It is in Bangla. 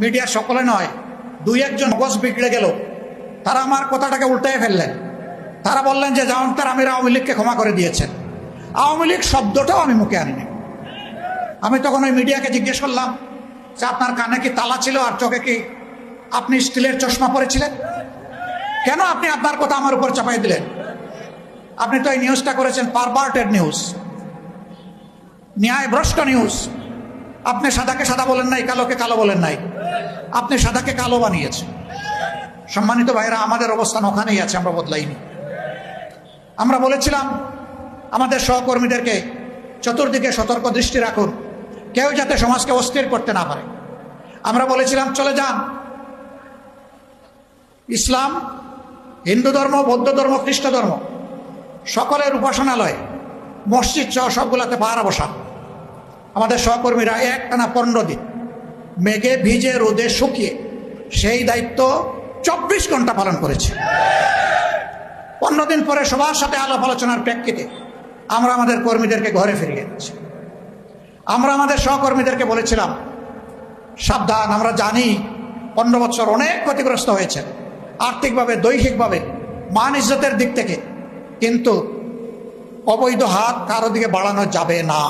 মিডিয়ার সকলে নয়, দুই একজন বস বিগড়ে গেল। তারা আমার কথাটাকে উল্টায় ফেললেন। তারা বললেন যে জামানতার আমির আওয়ামী লীগকে ক্ষমা করে দিয়েছেন। আওয়ামী লীগ শব্দটাও আমি মুখে আনিনি। আমি তখন ওই মিডিয়াকে জিজ্ঞেস করলাম যে আপনার কানে কি তালা ছিল আর চোখে কি আপনি স্টিলের চশমা পরেছিলেন? কেন আপনি আপনার কথা আমার উপর চাপাই দিলেন? আপনি তো এই নিউজটা করেছেন, পারভার্টেড নিউজ। ন্যায় ভ্রষ্ট নিউজ। আপনি সাদাকে সাদা বলেন নাই, কালোকে কালো বলেন নাই। আপনি সাদাকে কালো বানিয়েছেন। সম্মানিত ভাইরা আমাদের অবস্থান ওখানেই আছে, আমরা বদলাইনি। আমরা বলেছিলাম, আমাদের সহকর্মীদেরকে চতুর্দিকে সতর্ক দৃষ্টি রাখুন, কেউ যাতে সমাজকে অস্থির করতে না পারে। আমরা বলেছিলাম, চলে যান। ইসলাম, হিন্দু ধর্ম, বৌদ্ধ ধর্ম, খ্রিস্ট ধর্ম, সকলের উপাসনালয়, মসজিদ সহ সবগুলাতে পাহারা বসা আমাদের সহকর্মীরা এক টানা পনেরো দিন মেঘে ভিজে রোদে শুকিয়ে সেই দায়িত্ব চব্বিশ ঘণ্টা পালন করেছে। পনেরো দিন পরে সবার সাথে আলাপ আলোচনার প্রেক্ষিতে আমরা আমাদের কর্মীদেরকে ঘরে ফিরিয়ে এনেছি। আমরা আমাদের সহকর্মীদেরকে বলেছিলাম, সাবধান, আমরা জানি পনেরো বছর অনেক ক্ষতিগ্রস্ত হয়েছে। আর্থিকভাবে, দৈহিকভাবে, মান ইজ্জতের দিক থেকে, কিন্তু অবৈধ হাত কারও দিকে বাড়ানো যাবে না।